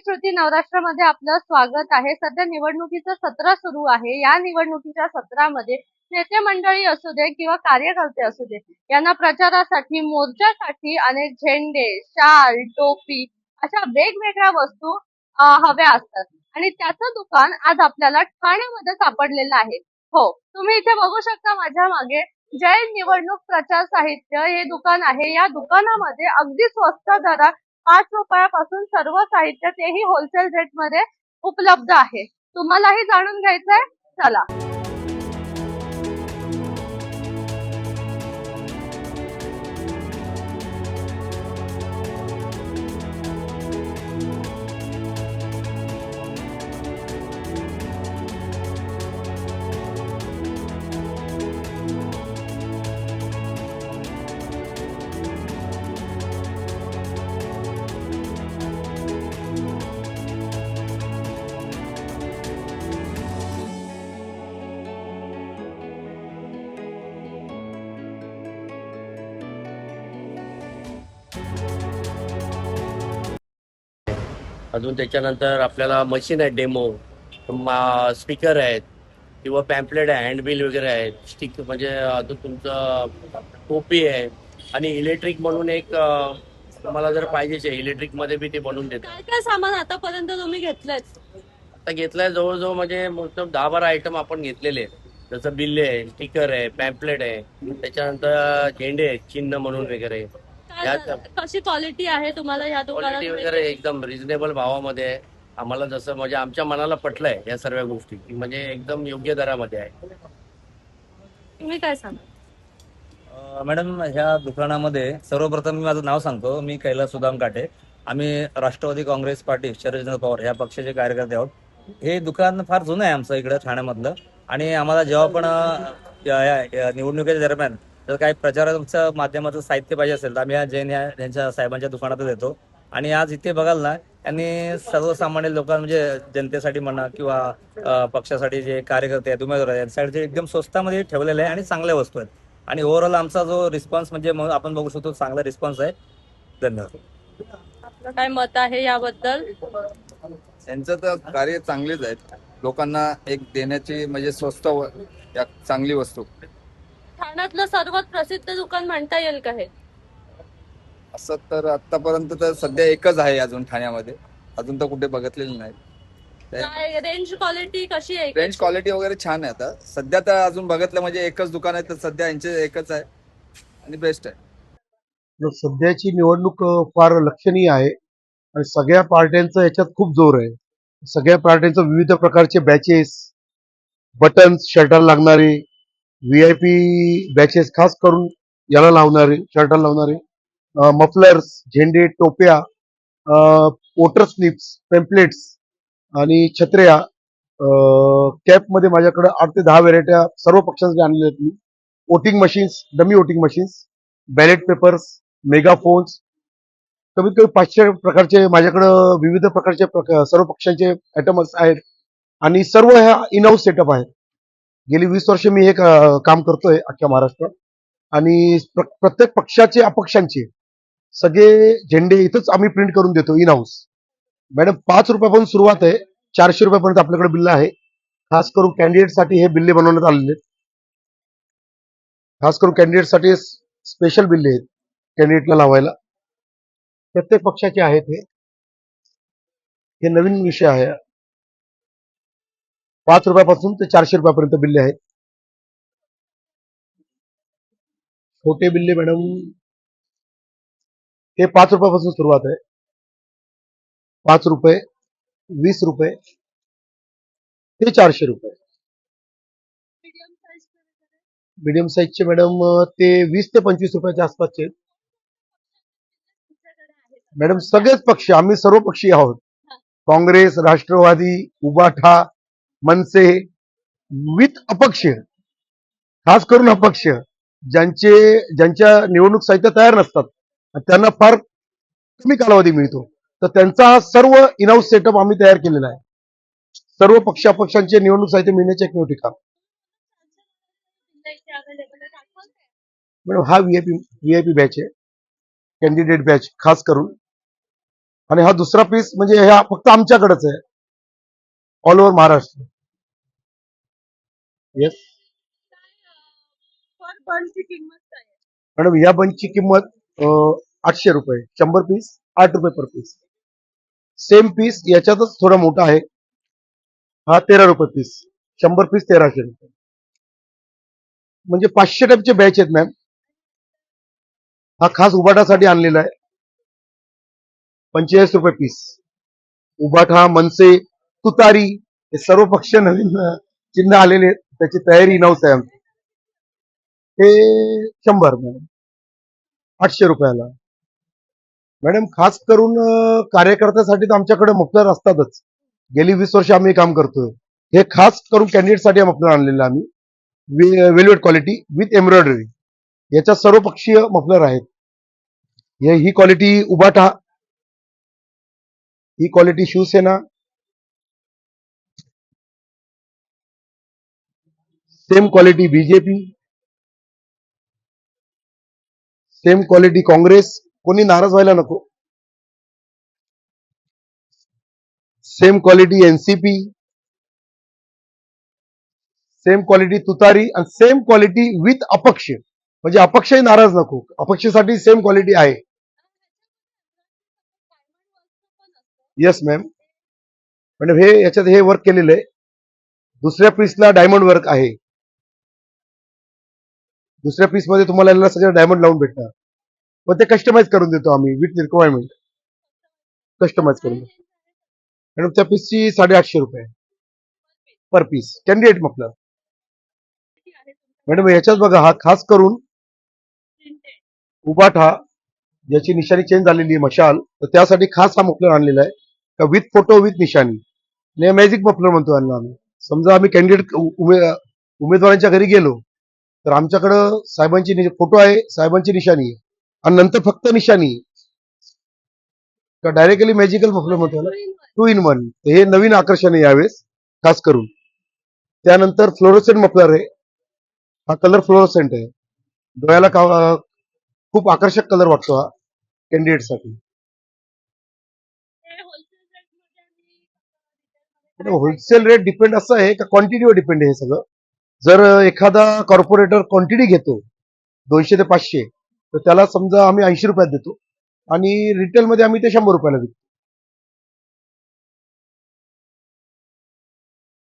श्रुती नवराष्ट्रामध्ये आपलं स्वागत आहे. सध्या निवडणुकीचं सत्र सुरू आहे. या निवडणुकीच्या सत्रामध्ये नेते मंडळी असू दे किंवा कार्यकर्ते असू दे यांना प्रचारासाठी मोर्चासाठी अनेक झेंडे शाल टोपी अशा वेगवेगळ्या वस्तू हव्या असतात. आणि त्याचं दुकान आज आपल्याला ठाण्यामध्ये सापडलेलं आहे. हो तुम्ही इथे बघू शकता माझ्या मागे जय निवडणूक प्रचार साहित्य हे दुकान आहे. या दुकानामध्ये अगदी स्वस्त दरात पाच रुपयापासून सर्व साहित्य तेही होलसेल रेटमध्ये उपलब्ध आहे. तुम्हालाही जाणून घ्यायचंय? चला. अजून त्याच्यानंतर आपल्याला मशीन आहे डेमो स्पीकर आहेत किंवा पॅम्पलेट आहे हँडबिल वगैरे आहेत स्टिक म्हणजे अजून तुमचं टोपी आहे आणि इलेक्ट्रिक म्हणून एक तुम्हाला जर पाहिजेच आहे इलेक्ट्रिकमध्ये बी ते बनवून देतात. काय काय सामान आतापर्यंत तुम्ही घेतलंय? आता घेतलाय जवळजवळ म्हणजे मोठं दहा बारा आयटम आपण घेतलेले आहेत. जसं बिल्ले आहे स्टिकर आहे पॅम्पलेट आहे त्याच्यानंतर झेंडे आहेत चिन्ह म्हणून वगैरे. कशी क्वालिटी आहे तुम्हाला या क्वालिटी वगैरे एकदम रिझनेबल भावामध्ये आहे. आम्हाला जसं म्हणजे आमच्या मनाला पटलंय या सर्व गोष्टी की म्हणजे एकदम योग्य दरामध्ये आहे. तुम्ही काय सांगा अ, मॅडम ह्या दुकानामध्ये सर्वप्रथम मी माझं नाव सांगतो. मी कैलास सुदाम काटे. आम्ही राष्ट्रवादी काँग्रेस पार्टी शरदचंद्र पवार ह्या पक्षाचे कार्यकर्ते आहोत. हे दुकान फार जुनं आहे आमचं इकडं ठाण्यामधलं. आणि आम्हाला जेव्हा पण अ, या- या- या निवडणुकीच्या दरम्यान जर काही प्रचाराचं माध्यमाचं साहित्य पाहिजे असेल तर आम्ही या जैन या यांच्या साहेबांच्या दुकानातच येतो. आणि आज इथे बघाल ना यांनी सर्वसामान्य लोकां म्हणजे जनतेसाठी म्हणा किंवा पक्षासाठी जे कार्यकर्ते आहेत उमेदवार आहेत यांच्यासाठी एकदम स्वस्तामध्ये ठेवलेले आहे आणि चांगल्या वस्तू आहेत. आणि ओव्हरऑल आमचा जो रिस्पॉन्स म्हणजे आपण बघू शकतो चांगला रिस्पॉन्स आहे. धन्यवाद. आपलं काय मत आहे याबद्दल? यांचं तर कार्य चांगलेच आहेत लोकांना एक देण्याची म्हणजे स्वस्त या चांगली वस्तू. ठाण्यातलं सर्वात प्रसिद्ध दुकान म्हणता येईल का हे? असं तर आतापर्यंत तर सध्या एकच आहे अजून ठाण्यामध्ये. अजून तर कुठे बघितलेलं नाही. काय रेंज क्वालिटी कशी आहे? रेंज क्वालिटी वगैरे छान आहे आता. सध्या तर अजून बघितलं म्हणजे एकच दुकान आहे तर सध्या यांचे एकच आहे आणि बेस्ट आहे. सध्याची निवडणूक फार लक्षणीय आहे. आणि सगळ्या पार्ट्यांचा याच्यात खूप जोर आहे. सगळ्या पार्ट्यांचं विविध प्रकारचे बॅचेस बटन्स शर्टाला लागणारे व्ही आय पी बॅचेस खास करून याला लावणारे शर्टाला लावणारे मफलर्स झेंडे टोप्या वोटर स्लिप्स पेम्पलेट्स आणि छत्र्या कॅपमध्ये माझ्याकडे आठ ते दहा व्हेरायट्या सर्व पक्षांसाठी आणलेल्या आहेत मी. Voting machines dummy voting machines ballot papers megaphones कमीत कमी पाचशे प्रकारचे माझ्याकडं विविध प्रकारचे प्रकार सर्व पक्षांचे आयटम आहेत. आणि सर्व ह्या इनहाऊस सेटअप आहेत. गेली वीस वर्ष मी हे काम करतोय अख्ख्या महाराष्ट्रात. आणि प्रत्येक पक्षाचे अपक्षांचे सगळे झेंडे इथंच आम्ही प्रिंट करून देतो इन हाऊस मॅडम पाच रुपयापासून सुरुवात आहे चारशे रुपयापर्यंत आपल्याकडे बिल्ल आहे. खास करून कॅन्डिडेटसाठी हे बिल्ले बनवण्यात आलेले आहेत. खास करून कॅन्डिडेटसाठी स्पेशल बिल्ले आहेत कॅन्डिडेटला लावायला. प्रत्येक पक्षाचे आहेत हे. हे नवीन विषय आहे. पाच रुपयापासून ते चारशे रुपयापर्यंत बिल्ले आहेत. छोटे बिल्ले मॅडम हे पाच रुपयापासून सुरुवात आहे. पाच रुपये वीस रुपये ते चारशे रुपये. मीडियम साईजचे मॅडम ते वीस ते पंचवीस रुपयाच्या आसपासचे मॅडम सगळेच पक्ष आम्ही सर्व पक्षी आहोत. काँग्रेस राष्ट्रवादी उबाठा मनसे विथ अपक्ष खास करून अपक्ष ज्यांचे ज्यांच्या निवडणूक साहित्य तयार नसतात त्यांना फार कमी कालावधी मिळतो. तर त्यांचा हा सर्व इनहाऊस सेटअप आम्ही तयार केलेला आहे. सर्व पक्ष अपक्षांचे निवडणूक साहित्य मिळण्याचे एकमेव ठिकाण मॅडम हा व्हीआयपी व्हीआयपी बॅच आहे. कॅन्डिडेट बॅच खास करून. आणि हा दुसरा पीस म्हणजे ह्या फक्त आमच्याकडेच आहे. All over Maharashtra. Yes per बनची किंमत काय आहे? मॅडम या बंचची किंमत अं, आठशे रुपये शंभर पीस आठ रुपये पर पीस सेम पीस याच्यातच थोडा मोठा आहे. हा तेरा रुपये पीस शंभर पीस तेराशे रुपये. म्हणजे पाचशे टाईपचे बॅच आहेत मॅम हा खास उबाटासाठी आणलेला आहे. पंचेचाळीस रुपये पीस उबाठा मनसे तुतारी हे सर्व पक्ष नवीन अं, चिन्ह आलेले आहेत. त्याची तयारी नव्हते आमची. हे शंभर मॅडम. आठशे रुपयाला. मॅडम खास करून कार्यकर्त्यासाठी तर आमच्याकडे मफलर असतातच. गेली वीस वर्ष आम्ही काम करतोय. हे खास करून कॅन्डिडेटसाठी मफलर आणलेलं आहे आम्ही वेलवेट क्वालिटी विथ एम्ब्रॉयडरी. याच्या सर्व पक्षीय मफलर आहेत. हे- ही क्वालिटी उबाटा ही quality Shiv Sena. Same quality BJP same quality Congress कोणी नाराज व्हायला नको. Same quality NCP same quality तुतारी आणि सेम क्वालिटी विथ अपक्ष म्हणजे अपक्षही नाराज नको. अपक्षसाठी सेम क्वालिटी आहे. येस मॅम मॅडम हे याच्यात हे वर्क केलेलं आहे. दुसऱ्या पीसला डायमंड वर्क आहे. दुसऱ्या पीसमध्ये तुम्हाला याला सगळं डायमंड लावून भेटणार. पण ते कस्टमाइज करून देतो आम्ही विथ रिक्वायरमेंट कस्टमाइज करून मॅडम त्या पीसची साडेआठशे रुपये. पर पीस कॅन्डिडेट म्हटलं. मॅडम याच्यात बघा हा खास करून उबाठा ज्याची निशाणी चेंज झालेली आहे मशाल तर त्यासाठी खास हा मफलर आणलेला आहे. का विथ फोटो विथ निशाणी. मॅजिक मफलर म्हणतो यांना आम्ही. समजा आम्ही कॅन्डिडेट उमेदवारांच्या घरी गेलो तर आमच्याकडं साहेबांची फोटो आहे साहेबांची निशाणी आहे. आणि नंतर फक्त निशाणी डायरेक्टली मॅजिकल मफलर म्हणतो टू इन वन हे नवीन आकर्षण आहे यावेळेस खास करून. त्यानंतर फ्लोरोसेंट मफलर आहे. हा कलर फ्लोरोसेंट आहे. डोळ्याला का खूप आकर्षक कलर वाटतो हा कॅन्डिडेटसाठी. होलसेल रेट डिपेंड असं आहे का क्वांटिटीवर डिपेंड आहे हे सगळं? जर एखादा कॉर्पोरेटर क्वांटिटी घेतो दोनशे ते पाचशे तर त्याला समजा आम्ही ऐंशी रुपयात देतो. आणि रिटेलमध्ये आम्ही ते शंभर रुपयाला विकतो.